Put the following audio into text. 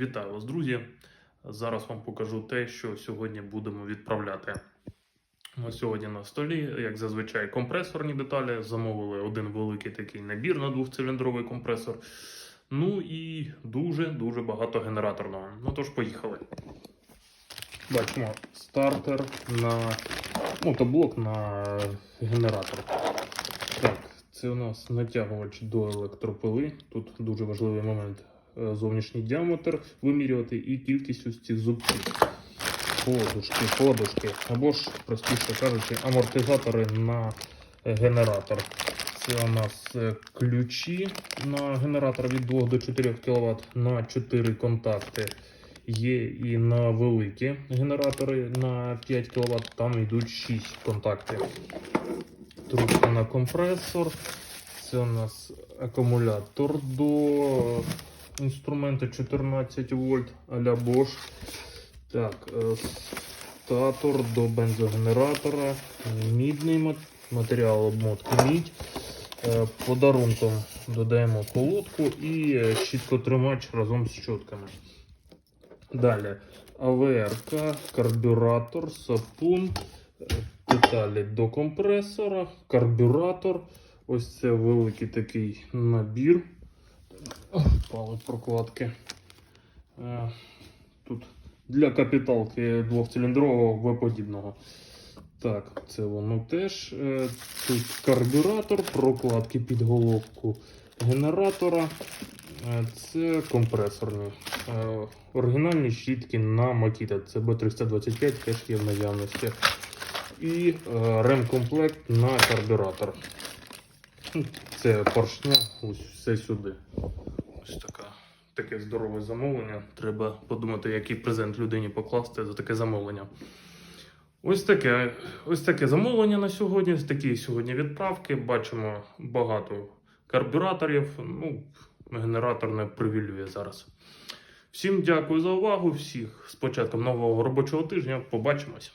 Вітаю вас, друзі! Зараз вам покажу те, що сьогодні будемо відправляти. На сьогодні на столі, як зазвичай, компресорні деталі. Замовили один великий такий набір на двохциліндровий компресор. Ну і дуже-дуже багато генераторного. Ну тож, поїхали. Бачимо стартер на мотоблок на генератор. Так, це у нас натягувач до електропили. Тут дуже важливий момент зовнішній діаметр вимірювати і кількість ось цих зубців. Подушки, подушки, або ж, простіше кажучи, амортизатори на е, генератор. Це у нас е, ключі на генератор від 2 до 4 кВт на 4 контакти. Є і на великі генератори на 5 кВт, там йдуть 6 контактів. Трубка на компресор. Це у нас акумулятор до інструменту 14 вольт а-ля Bosch. Так, е, статор до бензогенератора, мідний матеріал обмотки мідь. Е, Подарунком додаємо колодку і е, щіткотримач разом з щотками. Далі АВР, карбюратор, сапун, деталі до компресора, карбюратор. Ось це великий такий набір. Впали прокладки. Е, Тут для капіталки двохциліндрового В-подібного. Так, це воно теж. Е, Тут карбюратор, прокладки під головку генератора. Е, Це компресорні. Оригінальні щітки на Makita. Це B325 теж є в наявності. І ремкомплект на карбюратор. Це поршня, ось все сюди. Ось така. Таке здорове замовлення. Треба подумати, який презент людині покласти за таке замовлення. Ось таке, ось таке замовлення на сьогодні. Такі сьогодні відправки. Бачимо багато карбюраторів. Ну, генератор не привілює зараз. Всім дякую за увагу. Всіх з початком нового робочого тижня. Побачимось.